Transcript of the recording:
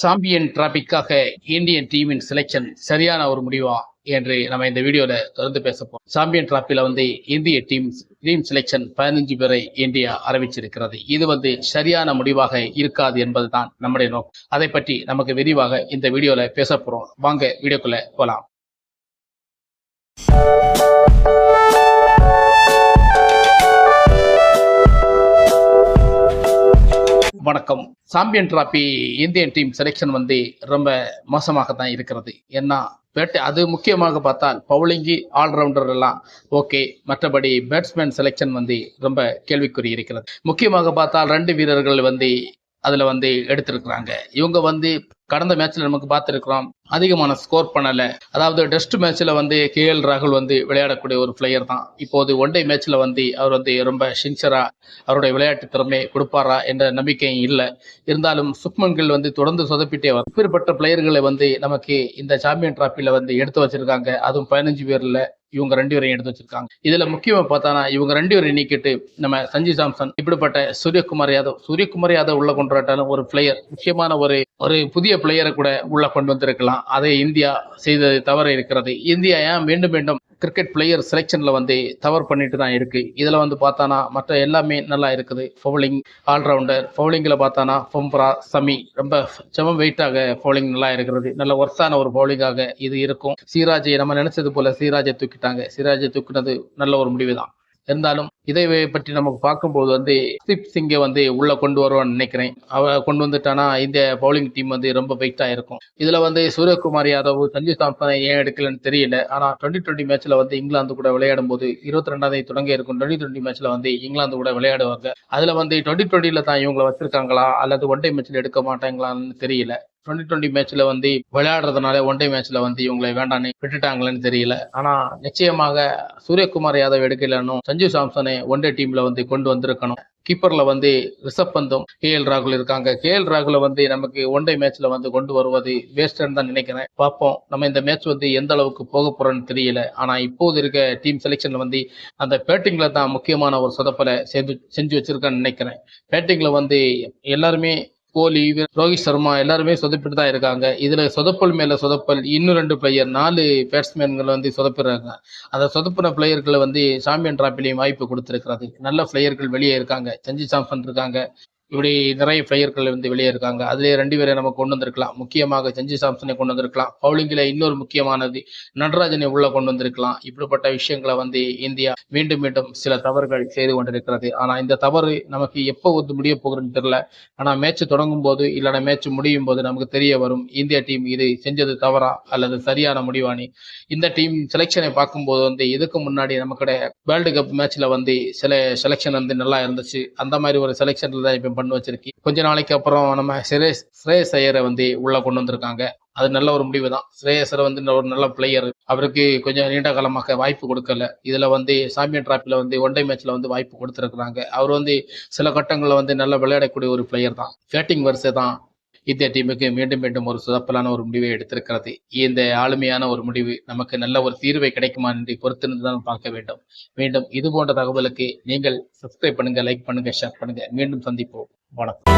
Champion டிராபிக்காக Indian டீமின் selection சரியான ஒரு முடிவா என்று நம்ம இந்த வீடியோல தொடர்ந்து பேசப்போம் சாம்பியன் டிராபில வந்து இந்திய டீம் டீம் செலெக்ஷன் பதினஞ்சு பேரை இந்தியா அறிவிச்சிருக்கிறது. இது வந்து சரியான முடிவாக இருக்காது என்பதுதான் நம்முடைய நோக்கம். அதை பற்றி நமக்கு விரிவாக இந்த வீடியோல பேச போறோம். வாங்க வீடியோக்குள்ள போலாம். Champion trophy Indian team selection வந்து ரொம்ப மோசமாக தான் இருக்கிறது. ஏன்னா பேட் அது முக்கியமாக பார்த்தால் பவுலிங்கி ஆல்ரவுண்டர் எல்லாம் ஓகே. மற்றபடி பேட்ஸ்மேன் செலெக்ஷன் வந்து ரொம்ப கேள்விக்குறி இருக்கிறது. முக்கியமாக பார்த்தால் ரெண்டு வீரர்கள் வந்து அதில் வந்து எடுத்திருக்கிறாங்க. இவங்க வந்து கடந்த மேட்ச்ல நமக்கு பார்த்துருக்கிறோம் அதிகமான ஸ்கோர் பண்ணல. அதாவது டெஸ்ட் மேட்ச்ல வந்து கே எல் ராகுல் வந்து விளையாடக்கூடிய ஒரு பிளேயர் தான். இப்போது ஒன் டே மேட்ச்ல வந்து அவர் வந்து ரொம்ப சின்சரா அவருடைய விளையாட்டு திறமை கொடுப்பாரா என்ற நம்பிக்கையும் இல்லை. இருந்தாலும் சுக்மன் கில் வந்து தொடர்ந்து சொதப்பிட்டே வரும் இப்பேற்பட்ட பிளேயர்களை வந்து நமக்கு இந்த சாம்பியன் டிராஃபில வந்து எடுத்து வச்சிருக்காங்க. அதுவும் பதினஞ்சு பேரில் இவங்க ரெண்டு பேரையும் எடுத்து வச்சிருக்காங்க. இதுல முக்கியமா பார்த்தானா இவங்க ரெண்டு பேரையும் நீக்கிட்டு நம்ம சஞ்சய் சாம்சன் இப்படிப்பட்ட சூரியகுமார் யாதவ் சூரியகுமார் யாதவ் உள்ள கொண்டு வரட்டாலும் ஒரு பிளேயர் முக்கியமான ஒரு ஒரு புதிய பிளேயரை கூட உள்ள கொண்டு வந்திருக்கலாம். அதை இந்தியா செய்தது தவறு இருக்கிறது. இந்தியா ஏன் மீண்டும் மீண்டும் கிரிக்கெட் பிளேயர் செலெக்ஷன்ல வந்து தவறு பண்ணிட்டு தான் இருக்கு. இதுல வந்து பார்த்தானா மற்ற எல்லாமே நல்லா இருக்குது. பவுலிங் ஆல்ரவுண்டர் பவுலிங்ல பார்த்தானா பொம்ப்ரா சமி ரொம்ப செம வெயிட்டாக பவுலிங் நல்லா இருக்கிறது. நல்ல ஒர்த்தான ஒரு பவுலிங்காக இது இருக்கும். சீராஜை நம்ம நினைச்சது போல சீராஜை தூக்கிட்டாங்க சிராஜை தூக்குனது நல்ல ஒரு முடிவு தான் இருந்தாலும் இதை பற்றி நமக்கு பார்க்கும்போது வந்து ஸ்தீப் சிங்கை வந்து உள்ள கொண்டு வருவான்னு நினைக்கிறேன். அவ கொண்டு வந்துட்டானா இந்த பவுலிங் டீம் வந்து ரொம்ப வெயிட்டா இருக்கும். இதுல வந்து சூரியகுமார் யாதவ் சஞ்சு சாம்சனை ஏன் எடுக்கலன்னு தெரியல. ஆனா டுவெண்ட்டி டுவெண்ட்டி மேட்ச்ல வந்து இங்கிலாந்து கூட விளையாடும் போது இருபத்தி ரெண்டாம் தேதி தொடங்க இருக்கும். டுவெண்ட்டி டுவெண்ட்டி மேட்ச்ல வந்து இங்கிலாந்து கூட விளையாடுவாங்க. அதுல வந்து டுவெண்ட்டி டுவெண்ட்டில தான் இவங்களை வச்சிருக்காங்களா? அல்லது ஒன் டே மேட்ச்ல எடுக்க மாட்டாங்களான்னு தெரியல. டுவெண்ட்டி டுவெண்ட்டி மேட்ச்ல வந்து விளையாடுறதுனால ஒன் டே மேட்ச்ல வந்து இவங்களை வேண்டான்னு விட்டுட்டாங்களேன்னு தெரியல. ஆனா நிச்சயமாக சூரியகுமார் யாதவ் எடுக்கலன்னும் சஞ்சு சாம்சனை ஒன் டே டீம்ல வந்து கொண்டு வந்திருக்கணும். கீப்பர்ல வந்து ரிஷப் பந்தும் கே எல் ராகுல் இருக்காங்க. கே எல் ராகுல வந்து நமக்கு ஒன் டே மேட்ச்ல வந்து கொண்டு வருவது வேஸ்ட்னு தான் நினைக்கிறேன். பார்ப்போம் நம்ம இந்த மேட்ச் வந்து எந்த அளவுக்கு போக போறோம்னு தெரியல. ஆனா இப்போது இருக்க டீம் செலெக்ஷன்ல வந்து அந்த பேட்டிங்ல தான் முக்கியமான ஒரு சொதப்பலை செஞ்சு செஞ்சு வச்சிருக்கேன்னு நினைக்கிறேன். பேட்டிங்ல வந்து எல்லாருமே கோலி ரோஹித் சர்மா எல்லாருமே சொதப்பிட்டு தான் இருக்காங்க. இதுல சொதப்பல் மேல சொதப்பல் இன்னும் ரெண்டு பிளேயர் நாலு பேட்ஸ்மேன்கள் வந்து சொதப்பிடுறாங்க. அந்த சொதப்பின பிளேயர்களை வந்து சாம்பியன் டிராபிலையும் வாய்ப்பு கொடுத்திருக்கிறது. நல்ல பிளேயர்கள் வெளியே இருக்காங்க. சஞ்சி சாம்சன் இருக்காங்க. இப்படி நிறைய பிளேயர்கள் வந்து வெளியே இருக்காங்க. அதுலேயே ரெண்டு பேரை நம்ம கொண்டு வந்திருக்கலாம். முக்கியமாக சஞ்சு சாம்சனை கொண்டு வந்திருக்கலாம். பவுலிங்கில் இன்னொரு முக்கியமானது நடராஜனை உள்ள கொண்டு வந்திருக்கலாம். இப்படிப்பட்ட விஷயங்களை வந்து இந்தியா மீண்டும் மீண்டும் சில தவறுகள் செய்து கொண்டிருக்கிறது. ஆனா இந்த தவறு நமக்கு எப்போ வந்து முடிய போகுதுன்னு தெரியல. ஆனா மேட்ச் தொடங்கும் போது இல்லைன்னா மேட்ச் முடியும் போது நமக்கு தெரிய வரும் இந்திய டீம் இது செஞ்சது தவறா அல்லது சரியான முடிவானி. இந்த டீம் செலெக்ஷனை பார்க்கும்போது வந்து இதுக்கு முன்னாடி நமக்கு வேர்ல்டு கப் மேட்ச்ல வந்து சில செலெக்ஷன் வந்து நல்லா இருந்துச்சு. அந்த மாதிரி ஒரு செலெக்ஷன்ல தான் இப்போ பண்ணி வச்சிருக்கு கொஞ்ச நாளைக்கு அப்புறம் நம்ம ஸ்ரேஸ் ஸ்ரேயஸ் ஐயரை வந்து உள்ள கொண்டு வந்திருக்காங்க. அது நல்ல ஒரு முடிவு தான் ஸ்ரேயசர் வந்து ஒரு நல்ல பிளேயர் அவருக்கு கொஞ்சம் நீண்ட காலமாக வாய்ப்பு கொடுக்கல. இதுல வந்து சாம்பியன் டிராப்ல வந்து ஒன் டே மேட்ச்ல வந்து வாய்ப்பு கொடுத்துருக்குறாங்க. அவர் வந்து சில கட்டங்களில் வந்து நல்லா விளையாடக்கூடிய ஒரு பிளேயர் தான். பேட்டிங் வரிசை தான் இந்திய டீமுக்கு மீண்டும் மீண்டும் ஒரு சுதப்பலான ஒரு முடிவை எடுத்திருக்கிறது. இந்த ஆளுமையான ஒரு முடிவு நமக்கு நல்ல ஒரு தீர்வை கிடைக்குமா என்று பொறுத்திருந்து தான் பார்க்க வேண்டும். மீண்டும் இது போன்ற தகவலுக்கு நீங்கள் சப்ஸ்கிரைப் பண்ணுங்க லைக் பண்ணுங்க ஷேர் பண்ணுங்க. மீண்டும் சந்திப்போம். வணக்கம்.